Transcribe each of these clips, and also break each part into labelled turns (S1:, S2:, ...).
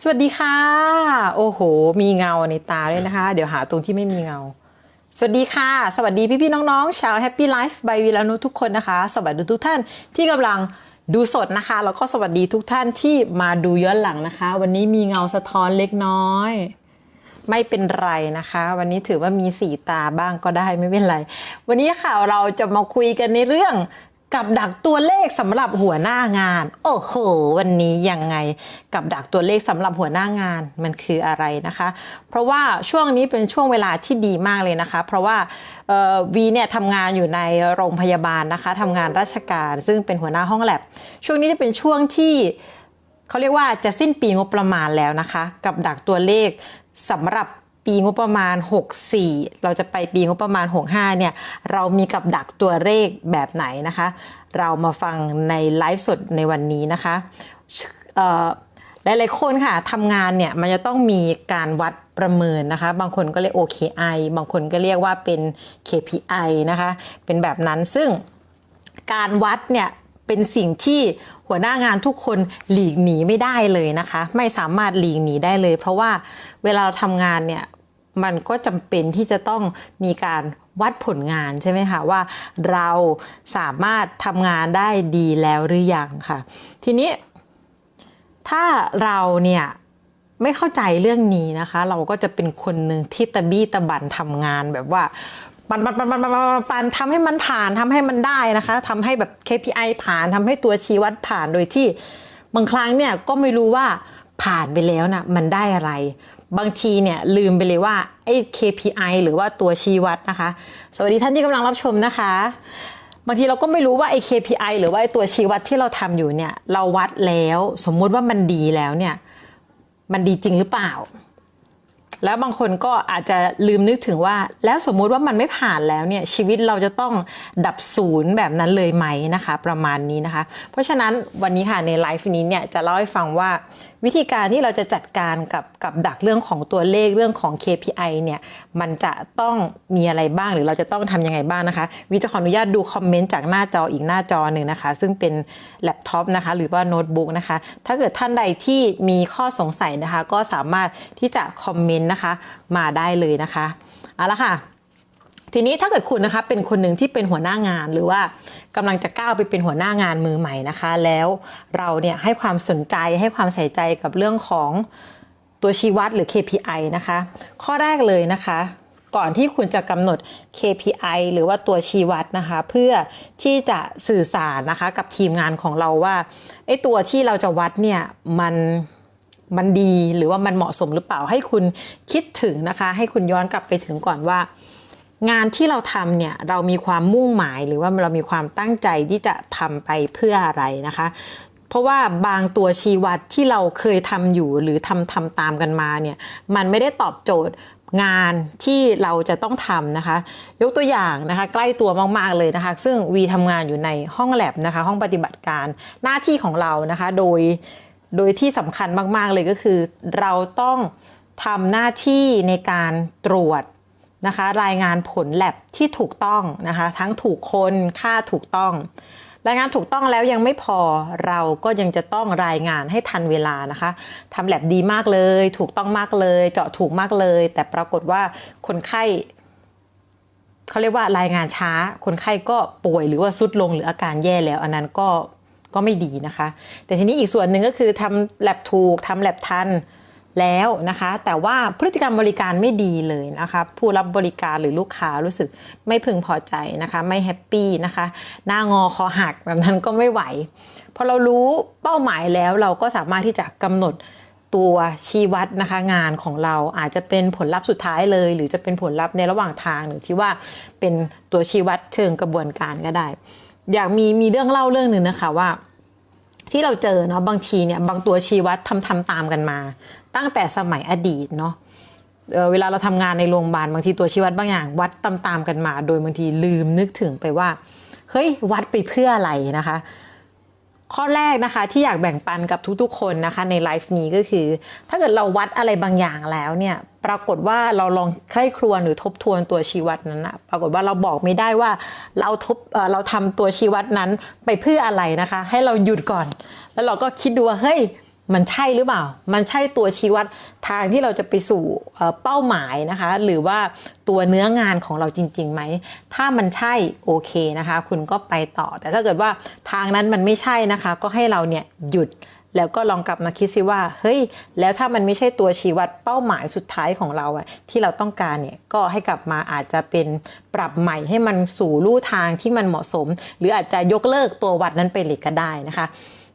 S1: สวัสดีค่ะ โอ้โห มีเงาในตาด้วยนะคะ เดี๋ยวหาตรงที่ไม่มีเงา สวัสดีค่ะ สวัสดีพี่ๆน้องๆ ชาว Happy Life by วีลานุทุกคนนะคะ สวัสดีทุกท่านที่กำลังดูสดนะคะ แล้วก็สวัสดีทุกท่านที่มาดูย้อนหลังนะคะ วันนี้มีเงาสะท้อนเล็กน้อย ไม่เป็นไรนะคะ วันนี้ถือว่ามีสีตาบ้างก็ได้ไม่เป็นไร วันนี้ค่ะเราจะมาคุยกันในเรื่อง กับดักตัวเลขสำหรับหัวหน้างาน โอ้โห วันนี้ยังไงกับดักตัวเลขสำหรับหัวหน้างานมันคืออะไรนะคะ เพราะว่าช่วงนี้เป็นช่วงเวลาที่ดีมากเลยนะคะ เพราะว่าวีเนี่ยทำงานอยู่ในโรงพยาบาลนะคะทำงานราชการ ซึ่งเป็นหัวหน้าห้องแลบช่วงนี้จะเป็นช่วงที่เขาเรียกว่าจะสิ้นปีงบประมาณแล้วนะคะ กับดักตัวเลขสำหรับ ปีงบประมาณ 64 เราจะไปปีงบประมาณ 65 เนี่ย เรามีกับดักตัวเลขแบบไหนนะคะ เรามาฟังในไลฟ์สดในวันนี้นะคะหลายๆคนค่ะทำงานเนี่ยมันจะต้องมีการวัดประเมินนะคะ บางคนก็เรียก OKI บางคนก็เรียกว่าเป็น KPI นะคะ เป็นแบบนั้นซึ่งการวัดเนี่ยเป็นสิ่งที่หัวหน้างานทุกคนหลีกหนีไม่ได้เลยนะคะ ไม่สามารถหลีกหนีได้เลย เพราะว่าเวลาเราทำงานเนี่ย มันก็จำเป็นที่จะต้องมีการวัดผลงานใช่ไหมคะว่าเราสามารถทำงานได้ดีแล้วหรือยังค่ะ ทีนี้ ถ้าเราเนี่ยไม่เข้าใจเรื่องนี้นะคะ เราก็จะเป็นคนหนึ่งที่ตะบี้ตะบันทำงานแบบว่าปันปันปันปันปันปันปันทำให้มันผ่านทำให้มันได้นะคะทำให้แบบ KPI ผ่านทำให้ตัวชี้วัดผ่านโดยที่บางครั้งเนี่ยก็ไม่รู้ว่าผ่านไปแล้วน่ะมันได้อะไร บางทีเนี่ยลืมไปเลยว่าไอ้ KPI หรือว่าตัวชี้วัดนะคะ สวัสดีท่านที่กำลังรับชมนะคะ บางทีเราก็ไม่รู้ว่าไอ้ KPI หรือว่าไอ้ตัวชี้วัดที่เราทำอยู่เนี่ยเราวัดแล้ว สมมุติว่ามันดีแล้วเนี่ยมันดีจริงหรือเปล่า แล้วบางคนก็อาจจะลืมนึกถึงว่า แล้วสมมุติว่ามันไม่ผ่านแล้วเนี่ยชีวิตเราจะต้องดับศูนย์แบบนั้นเลยไหมนะคะ ประมาณนี้นะคะ เพราะฉะนั้นวันนี้ค่ะในไลฟ์นี้เนี่ยจะเล่าให้ฟังว่าวิธีการที่เราจะจัดการกับกับดักเรื่องของตัวเลขเรื่องของ KPI เนี่ยมันจะต้องมีอะไรบ้างหรือเราจะต้องทำยังไงบ้างนะคะ วิจะขออนุญาตดูคอมเมนต์จากหน้าจออีกหน้าจอหนึ่งนะคะ ซึ่งเป็นแล็ปท็อปนะคะหรือว่าโน้ตบุ๊กนะคะ ถ้าเกิดท่านใดที่มีข้อสงสัยนะคะ ก็สามารถที่จะคอมเมนต์นะคะ มาได้เลยนะคะเอาละค่ะทีนี้ถ้าเกิดคุณนะคะเป็นคนหนึ่งที่เป็นหัวหน้างานหรือว่ากำลังจะก้าวไปเป็นหัวหน้างานมือใหม่นะคะ แล้วเราเนี่ยให้ความสนใจให้ความใส่ใจกับเรื่องของตัวชี้วัดหรือ KPI นะคะ ข้อแรกเลยนะคะ ก่อนที่คุณจะกำหนด KPI หรือว่าตัวชี้วัดนะคะ เพื่อที่จะสื่อสารนะคะกับทีมงานของเราว่าไอ้ตัวที่เราจะวัดเนี่ยมัน มันดีหรือว่ามันเหมาะสมหรือเปล่าให้คุณคิดถึงนะคะ ให้คุณย้อนกลับไปถึงก่อนว่า งานที่เราทำเนี่ยเรามีความมุ่งหมายหรือว่าเรามีความตั้งใจที่จะทำไปเพื่ออะไรนะคะ เพราะว่าบางตัวชี้วัดที่เราเคยทำอยู่หรือทำทำตามกันมาเนี่ยมันไม่ได้ตอบโจทย์งานที่เราจะต้องทำนะคะ ยกตัวอย่างนะคะใกล้ตัวมากๆเลยนะคะ ซึ่งวีทำงานอยู่ในห้องแลบนะคะ ห้องปฏิบัติการหน้าที่ของเรานะคะ โดย โดยที่สำคัญมาก ๆ เลยก็คือ เราต้องทำหน้าที่ในการตรวจนะคะรายงานผลแลบที่ถูกต้องนะคะทั้งถูกคนค่าถูกต้อง รายงานถูกต้องแล้วยังไม่พอเราก็ยังจะต้องรายงานให้ทันเวลานะคะทำแลบดีมากเลย ถูกต้องมากเลย เจาะถูกมากเลย แต่ปรากฏว่าคนไข้เขาเรียกว่ารายงานช้า คนไข้ก็ป่วยหรือว่าสุดลงหรืออาการแย่แล้ว อันนั้นก็ ก็ไม่ดีนะคะ แต่ทีนี้อีกส่วนหนึ่งก็คือทำแลบถูกทำแลบทันแล้วนะคะ แต่ว่าพฤติกรรมบริการไม่ดีเลยนะคะ ผู้รับบริการหรือลูกค้ารู้สึกไม่พึงพอใจนะคะ ไม่แฮปปี้นะคะ หน้างอคอหักแบบนั้นก็ไม่ไหวพอเรารู้เป้าหมายแล้วเราก็สามารถที่จะกำหนดตัวชี้วัดนะคะงานของเราอาจจะเป็นผลลัพธ์สุดท้ายเลย หรือจะเป็นผลลัพธ์ในระหว่างทางหรือที่ว่าเป็นตัวชี้วัดเชิงกระบวนการก็ได้ อยากมีมีเรื่องเล่าเรื่องหนึ่งนะคะว่า ที่เราเจอเนาะบางทีเนี่ยบางตัวชีวัดทำทำตามกันมา ตั้งแต่สมัยอดีตเนาะเเวลาเราทำงานในโรงพยาบาลบางทีตัวชีวัดบางอย่าง วัดตามตามๆกันมา โดยบางทีลืมนึกถึงไปว่าเฮ้ยวัดไปเพื่ออะไรนะคะ ข้อแรกนะคะที่อยากแบ่งปันกับทุกๆ คนนะคะในไลฟ์นี้ก็คือ ถ้าเกิดเราวัดอะไรบางอย่างแล้วเนี่ยปรากฏว่าเราลองใคร่ครวญหรือทบทวนตัวชี้วัดนั้นนะปรากฏว่าเราบอกไม่ได้ว่าเราทบเเราทำตัวชี้วัดนั้นไปเพื่ออะไรนะคะ ให้เราหยุดก่อน แล้วเราก็คิดดูว่าเฮ้ย มันใช่หรือเปล่า มันใช่ตัวชี้วัดทางที่เราจะไปสู่เป้าหมายนะคะ หรือว่าตัวเนื้องานของเราจริงๆไหม ถ้ามันใช่โอเคนะคะ คุณก็ไปต่อ แต่ถ้าเกิดว่าทางนั้นมันไม่ใช่นะคะ ก็ให้เราเนี่ยหยุดแล้วก็ลองกลับมาคิดซิว่า เฮ้ย แล้วถ้ามันไม่ใช่ตัวชี้วัดเป้าหมายสุดท้ายของเราอะที่เราต้องการเนี่ย ก็ให้กลับมาอาจจะเป็นปรับใหม่ให้มันสู่ลู่ทางที่มันเหมาะสม หรืออาจจะยกเลิกตัววัดนั้นไปเลยก็ได้นะคะ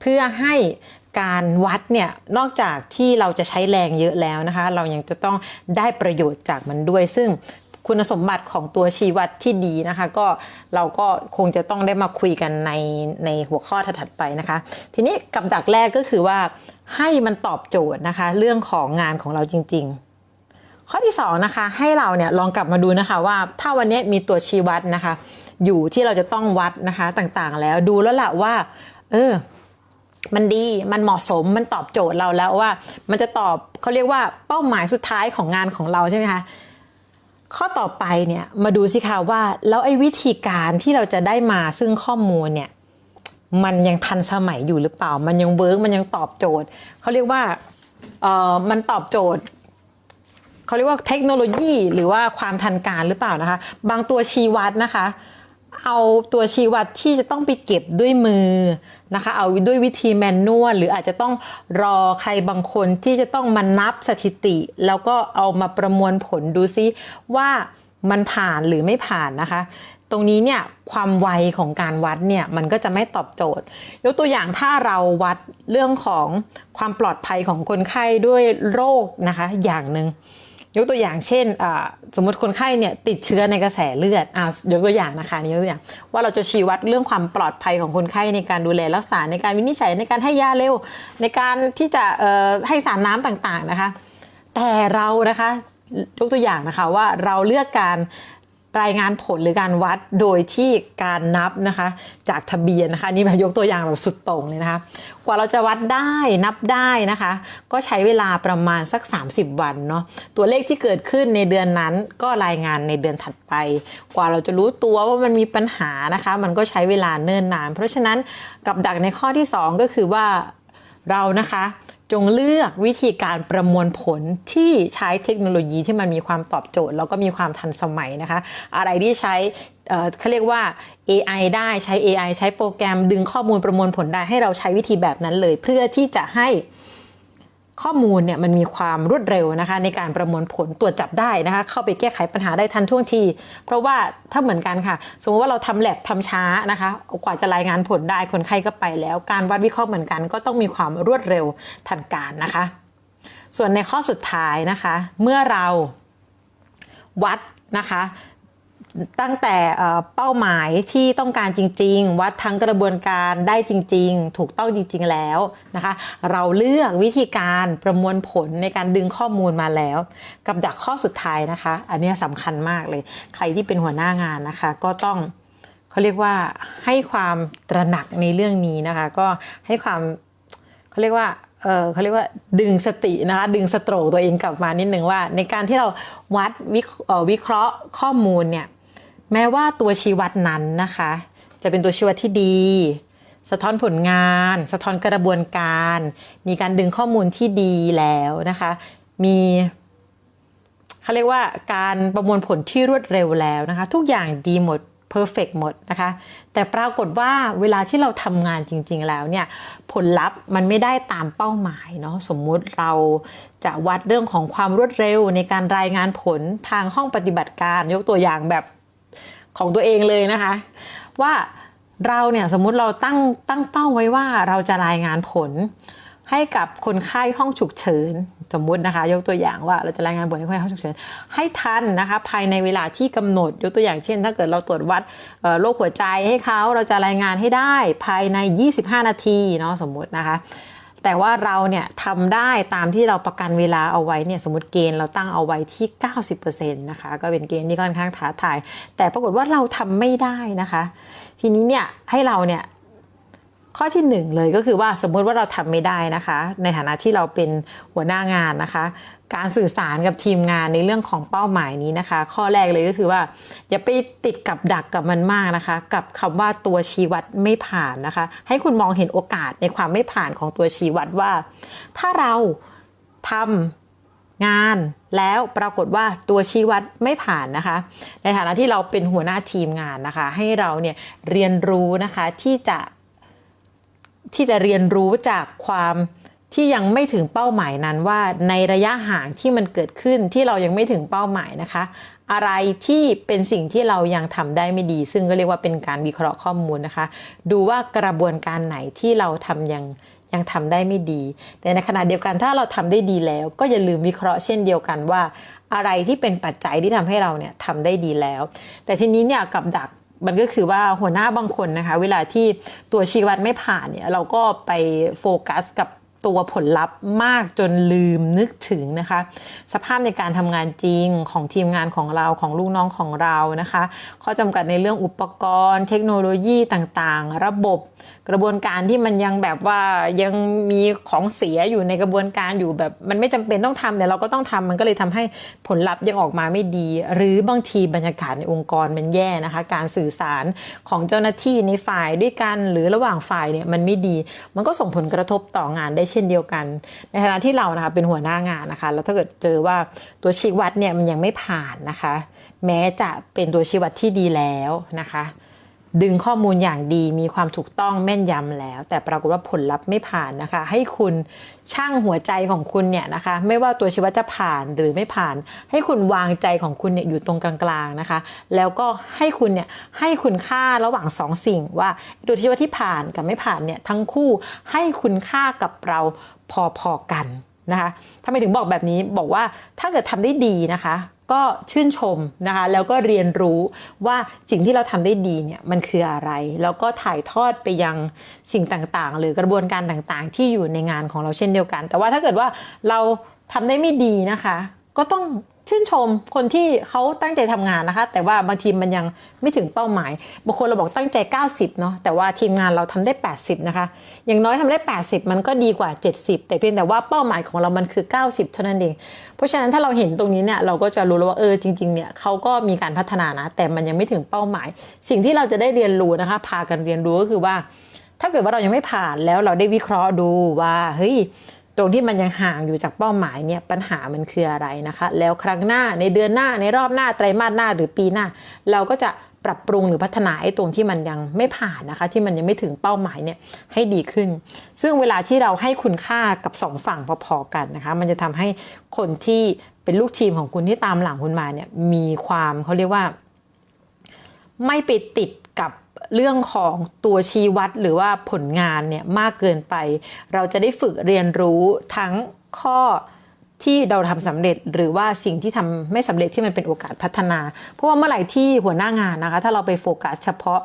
S1: เพื่อให้ การวัดเนี่ยนอกจากที่เราจะใช้แรงเยอะแล้วนะคะ เรายังจะต้องได้ประโยชน์จากมันด้วย ซึ่งคุณสมบัติของตัวชี้วัดที่ดีนะคะ ก็เราก็คงจะต้องได้มาคุยกันในในหัวข้อถัดไปนะคะ ทีนี้กับดักแรกก็คือว่าให้มันตอบโจทย์นะคะ เรื่องของงานของเราจริง ๆ ข้อที่2นะคะให้เราเนี่ยลองกลับมาดูนะคะว่าถ้าวันนี้มีตัวชี้วัดนะคะ อยู่ที่เราจะต้องวัดนะคะต่างๆ แล้วดูแล้วล่ะว่า เออ มันดี มันเหมาะสม มันตอบโจทย์เราแล้วว่า มันจะตอบเขาเรียกว่าเป้าหมายสุดท้ายของงานของเราใช่ไหมคะ ข้อต่อไปเนี่ยมาดูสิคะว่าแล้วไอ้วิธีการที่เราจะได้มาซึ่งข้อมูลเนี่ยมันยังทันสมัยอยู่หรือเปล่า มันยังเวิร์กมันยังตอบโจทย์ เขาเรียกว่าเออมันตอบโจทย์เขาเรียกว่าเทคโนโลยี หรือว่าความทันการหรือเปล่านะคะ บางตัวชี้วัดนะคะ เอาตัวชี้วัดที่จะต้องไปเก็บด้วยมือนะคะ เอาด้วยวิธีแมนนวลหรืออาจจะต้องรอใครบางคนที่จะต้องมานับสถิติ แล้วก็เอามาประมวลผลดูซิว่ามันผ่านหรือไม่ผ่านนะคะ ตรงนี้เนี่ยความไวของการวัดเนี่ยมันก็จะไม่ตอบโจทย์ ยกตัวอย่างถ้าเราวัดเรื่องของความปลอดภัยของคนไข้ด้วยโรคนะคะอย่างหนึ่ง ยกตัวอย่างเช่นสมมติคนไข้เนี่ยติดเชื้อในกระแสเลือดอ่ายกตัวอย่างนะคะนี่ยกตัวอย่างว่าเราจะชี้วัดเรื่องความปลอดภัยของคนไข้ในการดูแลรักษาในการวินิจฉัยในการให้ยาเร็ว ในการที่จะให้สารน้ำต่างๆนะคะ แต่เรานะคะยกตัวอย่างนะคะว่าเราเลือกการ รายงานผลหรือการวัดโดยที่การนับนะคะ จากทะเบียนนะคะนนี่แบบยกตัวอย่างแบบสุดโต่งเลยนะคะ กว่าเราจะวัดได้นับได้นะคะ ก็ใช้เวลาประมาณสัก 30 วันเนาะตัวเลขที่เกิดขึ้นในเดือนนั้นก็รายงานในเดือนถัดไป กว่าเราจะรู้ตัวว่ามันมีปัญหานะคะ มันก็ใช้เวลาเนิ่นนาน เพราะฉะนั้นกับดักในข้อที่ 2 ก็คือว่าเรานะคะ จงเลือกวิธีการประมวลผลที่ใช้เทคโนโลยีที่มันมีความตอบโจทย์ แล้วก็มีความทันสมัยนะคะ อะไรที่ใช้เขาเรียกว่า AI ได้ใช้ AI ใช้โปรแกรมดึงข้อมูลประมวลผลได้ให้เราใช้วิธีแบบนั้นเลย เพื่อที่จะให้ ข้อมูลเนี่ยมันมีความรวดเร็วนะคะในการประมวลผลตรวจจับได้นะคะเข้าไปแก้ไขปัญหาได้ทันท่วงที เพราะว่าถ้าเหมือนกันค่ะ สมมติว่าเราทำแลบทำช้านะคะกว่าจะรายงานผลได้คนไข้ก็ไปแล้วการวัดวิเคราะห์เหมือนกัน ก็ต้องมีความรวดเร็วทันการนะคะ ส่วนในข้อสุดท้ายนะคะ เมื่อเราวัดนะคะ ตั้งแต่เป้าหมายที่ต้องการจริง ๆ วัดทั้งกระบวนการได้จริง ๆ ถูกต้องจริง ๆ แล้วนะคะ เราเลือกวิธีการประมวลผลในการดึงข้อมูลมาแล้ว กับดักข้อสุดท้ายนะคะ อันนี้สำคัญมากเลย ใครที่เป็นหัวหน้างานนะคะ ก็ต้องเขาเรียกว่าให้ความตระหนักในเรื่องนี้นะคะ ก็ให้ความเขาเรียกว่าเออเขาเรียกว่าดึงสตินะคะดึงสโตรกตัวเองกลับมานิดนึงว่า ในการที่เราวัดวิวิเคราะห์ข้อมูลเนี่ย แม้ว่าตัวชี้วัดนั้นนะคะ จะเป็นตัวชี้วัดที่ดี สะท้อนผลงาน สะท้อนกระบวนการ มีการดึงข้อมูลที่ดีแล้วนะคะ มีเขาเรียกว่าการประมวลผลที่รวดเร็วแล้วนะคะ ทุกอย่างดีหมดเพอร์เฟกหมดนะคะ แต่ปรากฏว่าเวลาที่เราทำงานจริง ๆ แล้วเนี่ยผลลัพธ์มันไม่ได้ตามเป้าหมายเนาะสมมุติเราจะวัดเรื่องของความรวดเร็วในการรายงานผลทางห้องปฏิบัติการยกตัวอย่างแบบ ของตัวเองเลยนะคะ ว่าเราเนี่ยสมมุติเราตั้งตั้งเป้าไว้ว่าเราจะรายงานผลให้กับคนไข้ห้องฉุกเฉินสมมุตินะคะ ยกตัวอย่างว่าเราจะรายงานผลให้คนไข้ห้องฉุกเฉินให้ทันนะคะ ภายในเวลาที่กำหนดยกตัวอย่างเช่น ถ้าเกิดเราตรวจวัดโรคหัวใจให้เขาเราจะรายงานให้ได้ภายใน 25 นาทีเนาะสมมุตินะคะ แต่ว่าเราเนี่ยทำได้ตามที่เราประกันเวลาเอาไว้เนี่ยสมมติเกณฑ์เราตั้งเอาไว้ที่ 90%นะคะก็เป็นเกณฑ์ที่ค่อนข้างท้าทาย แต่ปรากฏว่าเราทำไม่ได้นะคะ ทีนี้เนี่ยให้เราเนี่ย ข้อที่หนึ่งเลยก็คือว่าสมมติว่าเราทำไม่ได้นะคะ ในฐานะที่เราเป็นหัวหน้างานนะคะ การสื่อสารกับทีมงานในเรื่องของเป้าหมายนี้นะคะ ข้อแรกเลยก็คือว่า อย่าไปติดกับดักกับมันมากนะคะ กับคำว่าตัวชี้วัดไม่ผ่านนะคะ ให้คุณมองเห็นโอกาสในความไม่ผ่านของตัวชี้วัดว่า ถ้าเราทำงานแล้วปรากฏว่าตัวชี้วัดไม่ผ่านนะคะ ในฐานะที่เราเป็นหัวหน้าทีมงานนะคะ ให้เราเนี่ยเรียนรู้นะคะที่จะ ที่จะเรียนรู้จากความที่ยังไม่ถึงเป้าหมายนั้นว่าในระยะห่างที่มันเกิดขึ้นที่เรายังไม่ถึงเป้าหมายนะคะ อะไรที่เป็นสิ่งที่เรายังทำได้ไม่ดี ซึ่งก็เรียกว่าเป็นการวิเคราะห์ข้อมูลนะคะ ดูว่ากระบวนการไหนที่เราทำยังยังทำได้ไม่ดี แต่ในขณะเดียวกันถ้าเราทำได้ดีแล้ว ก็อย่าลืมวิเคราะห์เช่นเดียวกันว่า อะไรที่เป็นปัจจัยที่ทำให้เราเนี่ยทำได้ดีแล้ว แต่ทีนี้เนี่ยกับดัก มันก็คือว่าหัวหน้าบางคนนะคะ เวลาที่ตัวชีวัดไม่ผ่านเนี่ยเราก็ไปโฟกัสกับ ตัวผลลัพธ์มากจนลืมนึกถึงนะคะ สภาพในการทำงานจริงของทีมงานของเราของลูกน้องของเรานะคะ ข้อจำกัดในเรื่องอุปกรณ์ เทคโนโลยีต่างๆ ระบบ กระบวนการที่มันยังแบบว่ายังมีของเสียอยู่ในกระบวนการอยู่แบบมันไม่จำเป็นต้องทำแต่เราก็ต้องทำมันก็เลยทำให้ผลลัพธ์ยังออกมาไม่ดี หรือบางทีบรรยากาศในองค์กรมันแย่นะคะ การสื่อสารของเจ้าหน้าที่ในฝ่ายด้วยกัน หรือระหว่างฝ่ายเนี่ยมันไม่ดี มันก็ส่งผลกระทบต่องานได้เช่นเดียวกัน ในฐานะที่เรานะคะเป็นหัวหน้างานนะคะ แล้วถ้าเกิดเจอว่าตัวชี้วัดเนี่ยมันยังไม่ผ่านนะคะ แม้จะเป็นตัวชี้วัดที่ดีแล้วนะคะ ดึงข้อมูลอย่างดีมีความถูกต้องแม่นยำแล้ว แต่ปรากฏว่าผลลัพธ์ไม่ผ่านนะคะ ให้คุณช่างหัวใจของคุณเนี่ยนะคะ ไม่ว่าตัวชีวัตจะผ่านหรือไม่ผ่าน ให้คุณวางใจของคุณเนี่ยอยู่ตรงกลางๆนะคะ แล้วก็ให้คุณเนี่ยให้คุณค่าระหว่างสองสิ่ง ว่าตัวชีวัตที่ผ่านกับไม่ผ่านเนี่ยทั้งคู่ให้คุณค่ากับเราพอๆกันนะคะทำไมถึงบอกแบบนี้บอกว่าถ้าเกิดทำได้ดีนะคะ ก็ชื่นชมนะคะแล้วก็เรียนรู้ว่าสิ่งที่เราทำได้ดีเนี่ยมันคืออะไร แล้วก็ถ่ายทอดไปยังสิ่งต่างๆ หรือกระบวนการต่างๆ ที่อยู่ในงานของเราเช่นเดียวกัน แต่ว่าถ้าเกิดว่าเราทำได้ไม่ดีนะคะ ก็ต้อง ชื่นชมคนที่เขาตั้งใจทำงานนะคะ แต่ว่าบางทีมันยังไม่ถึงเป้าหมายบางคนเราบอกตั้งใจ 90เนาะแต่ว่าทีมงานเราทำได้ 80 นะคะ อย่างน้อยทำได้ 80 มันก็ดีกว่า 70 แต่เพียงแต่ว่าเป้าหมายของเรามันคือ 90 เท่านั้นเอง เพราะฉะนั้นถ้าเราเห็นตรงนี้เนี่ยเราก็จะรู้แล้วว่าเออจริงๆเนี่ยเขาก็มีการพัฒนานะ แต่มันยังไม่ถึงเป้าหมาย สิ่งที่เราจะได้เรียนรู้นะคะ พากันเรียนรู้ก็คือว่า ถ้าเกิดว่าเรายังไม่ผ่านแล้วเราได้วิเคราะห์ดูว่าเฮ้ย ตรงที่มันยังห่างอยู่จากเป้าหมายเนี่ยปัญหามันคืออะไรนะคะ แล้วครั้งหน้าในเดือนหน้าในรอบหน้าไตรมาสหน้าหรือปีหน้า เราก็จะปรับปรุงหรือพัฒนาไอ้ตรงที่มันยังไม่ผ่านนะคะ ที่มันยังไม่ถึงเป้าหมายเนี่ยให้ดีขึ้น ซึ่งเวลาที่เราให้คุณค่ากับสองฝั่งพอๆกันนะคะ มันจะทำให้คนที่เป็นลูกทีมของคุณที่ตามหลังคุณมาเนี่ยมีความเขาเรียกว่า ไม่ไปติด กับเรื่องของตัวชี้วัดหรือว่าผลงานเนี่ยมากเกินไป เราจะได้ฝึกเรียนรู้ทั้งข้อที่เราทำสำเร็จหรือว่าสิ่งที่ทำไม่สำเร็จที่มันเป็นโอกาสพัฒนา เพราะว่าเมื่อไหร่ที่หัวหน้างานนะคะ ถ้าเราไปโฟกัสเฉพาะ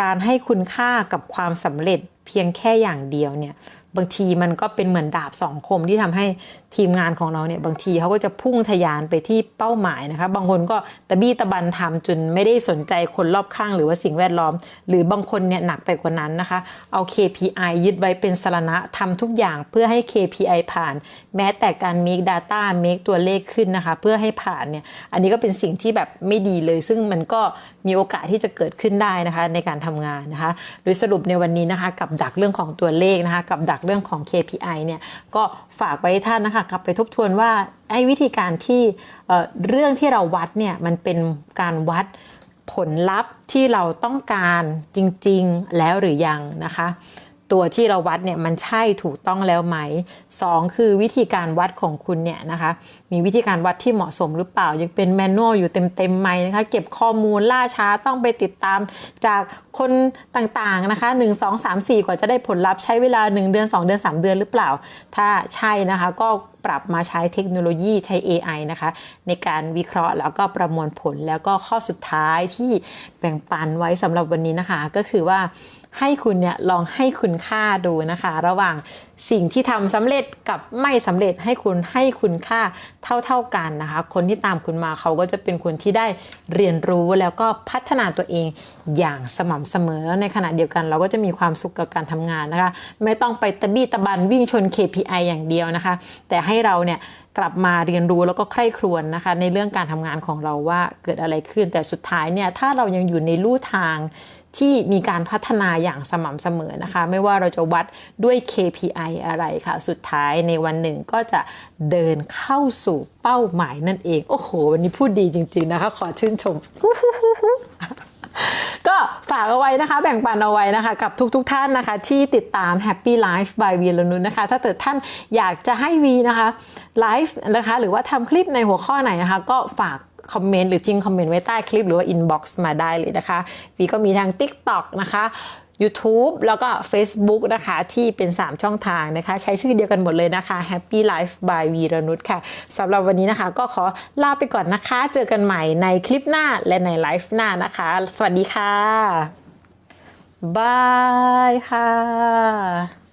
S1: การให้คุณค่ากับความสำเร็จเพียงแค่อย่างเดียวเนี่ยบางทีมันก็เป็นเหมือนดาบสองคมที่ทำให้ ทีมงานของเราเนี่ยบางทีเขาก็จะพุ่งทะยานไปที่เป้าหมายนะคะ บางคนก็ตะบี้ตะบันทำจนไม่ได้สนใจคนรอบข้างหรือว่าสิ่งแวดล้อม หรือบางคนเนี่ยหนักไปกว่านั้นนะคะ เอา KPI ยึดไว้เป็นสารณะทำทุกอย่างเพื่อให้ KPI ผ่าน แม้แต่การ make data make ตัวเลขขึ้นนะคะ เพื่อให้ผ่านเนี่ยอันนี้ก็เป็นสิ่งที่แบบไม่ดีเลย ซึ่งมันก็มีโอกาสที่จะเกิดขึ้นได้นะคะในการทำงานนะคะ โดยสรุปในวันนี้นะคะ กับดักเรื่องของตัวเลขนะคะ กับดักเรื่องของ KPI เนี่ยก็ฝากไว้ท่านนะคะกลับไปทบทวนว่าไอ้วิธีการที่เอ่อเรื่องที่เราวัดเนี่ยมันเป็นการวัดผลลัพธ์ที่เราต้องการจริงๆแล้วหรือยังนะคะ ตัวที่เราวัดเนี่ยมันใช่ถูกต้องแล้วไหม 2 คือวิธีการวัดของคุณเนี่ยนะคะมีวิธีการวัดที่เหมาะสมหรือเปล่า ยังเป็นแมนนวลอยู่เต็มๆไหมนะคะเก็บข้อมูลล่าช้าต้องไปติดตามจากคนต่างๆนะคะ 1 2 3 4 กว่าจะได้ผลลัพธ์ใช้เวลา 1 เดือน 2 เดือน 3 เดือนหรือเปล่า ถ้าใช่นะคะก็ ปรับมาใช้เทคโนโลยีใช้ AI นะคะ ในการวิเคราะห์แล้วก็ประมวลผลแล้วก็ข้อสุดท้ายที่แบ่งปันไว้สำหรับวันนี้นะคะ ก็คือว่าให้คุณเนี่ยลองให้คุณค่าดูนะคะ ระหว่างสิ่งที่ทำสำเร็จกับไม่สำเร็จให้คุณให้คุณค่าเท่าๆกันนะคะ คนที่ตามคุณมาเขาก็จะเป็นคนที่ได้เรียนรู้แล้วก็พัฒนาตัวเอง อย่างสม่ำเสมอ ในขณะเดียวกันเราก็จะมีความสุขกับการทำงานนะคะ ไม่ต้องไปตะบี้ตะบันวิ่งชน KPI อย่างเดียวนะคะ แต่ให้เราเนี่ยกลับมาเรียนรู้แล้วก็ใคร่ครวญนะคะ ในเรื่องการทำงานของเราว่าเกิดอะไรขึ้นแต่สุดท้ายเนี่ยถ้าเรายังอยู่ในลู่ทางที่มีการพัฒนาอย่างสม่ำเสมอนะคะ ไม่ว่าเราจะวัดด้วย KPI อะไรค่ะ สุดท้ายในวันหนึ่งก็จะเดินเข้าสู่เป้าหมายนั่นเอง โอ้โห วันนี้พูดดีจริง ๆนะคะ ขอชื่นชม ก็ฝากเอาไว้นะคะ แบ่งปันเอาไว้นะคะ กับทุกๆทท่านนะคะ ที่ติดตาม Happy Life by วีรนุนนะคะ ถ้าเกิดท่านอยากจะให้วีนะคะไลฟ์นะคะ หรือว่าทำคลิปในหัวข้อไหนนะคะ ก็ฝากคอมเมนต์หรือทิ้งคอมเมนต์ไว้ใต้คลิปหรือว่าอินบ็อกซ์มาได้เลยนะคะวีก็มีทาง TikTok นะคะ YouTube แล้วก็ Facebook นะคะที่เป็น 3 ช่องทางนะคะ ใช้ชื่อเดียวกันหมดเลยนะคะ Happy Life by วีรนุชค่ะสำหรับวันนี้นะคะก็ขอลาไปก่อนนะคะ เจอกันใหม่ในคลิปหน้าและในไลฟ์หน้านะคะ สวัสดีค่ะบายค่ะ